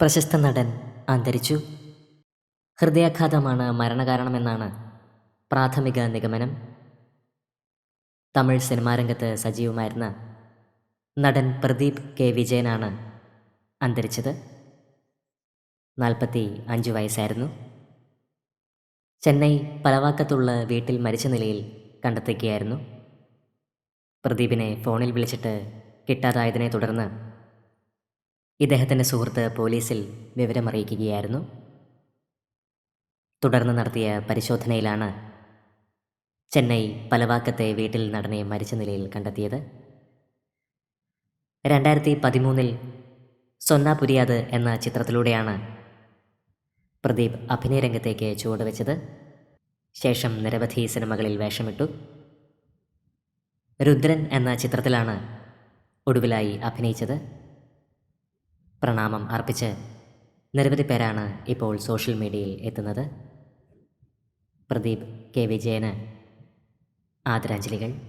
പ്രശസ്ത നടൻ അന്തരിച്ചു. ഹൃദയാഘാതമാണ് മരണകാരണമെന്നാണ് പ്രാഥമിക നിഗമനം. തമിഴ് സിനിമാരംഗത്ത് സജീവമായിരുന്ന നടൻ പ്രദീപ് കെ. വിജയനാണ് അന്തരിച്ചത്. നാൽപ്പത്തി അഞ്ച് വയസ്സായിരുന്നു. ചെന്നൈ പലവാക്കത്തുള്ള വീട്ടിൽ മരിച്ച നിലയിൽ കണ്ടെത്തുകയായിരുന്നു. പ്രദീപിനെ ഫോണിൽ വിളിച്ചിട്ട് കിട്ടാതായതിനെ തുടർന്ന് ഇദ്ദേഹത്തിന്റെ സുഹൃത്ത് പോലീസിൽ വിവരമറിയിക്കുകയായിരുന്നു. തുടർന്ന് നടത്തിയ പരിശോധനയിലാണ് ചെന്നൈ പലവാക്കത്തെ വീട്ടിൽ നടനെ മരിച്ച നിലയിൽ കണ്ടെത്തിയത്. രണ്ടായിരത്തി പതിമൂന്നിൽ സൊന്ന പുരിയാത് എന്ന ചിത്രത്തിലൂടെയാണ് പ്രദീപ് അഭിനയരംഗത്തേക്ക് ചുവടുവെച്ചത്. ശേഷം നിരവധി സിനിമകളിൽ വേഷമിട്ടു. രുദ്രൻ എന്ന ചിത്രത്തിലാണ് ഒടുവിലായി അഭിനയിച്ചത്. പ്രണാമം അർപ്പിച്ച് നിരവധി പേരാണ് ഇപ്പോൾ സോഷ്യൽ മീഡിയയിൽ എത്തുന്നത്. പ്രദീപ് കെ. വിജയന് ആദരാഞ്ജലികൾ.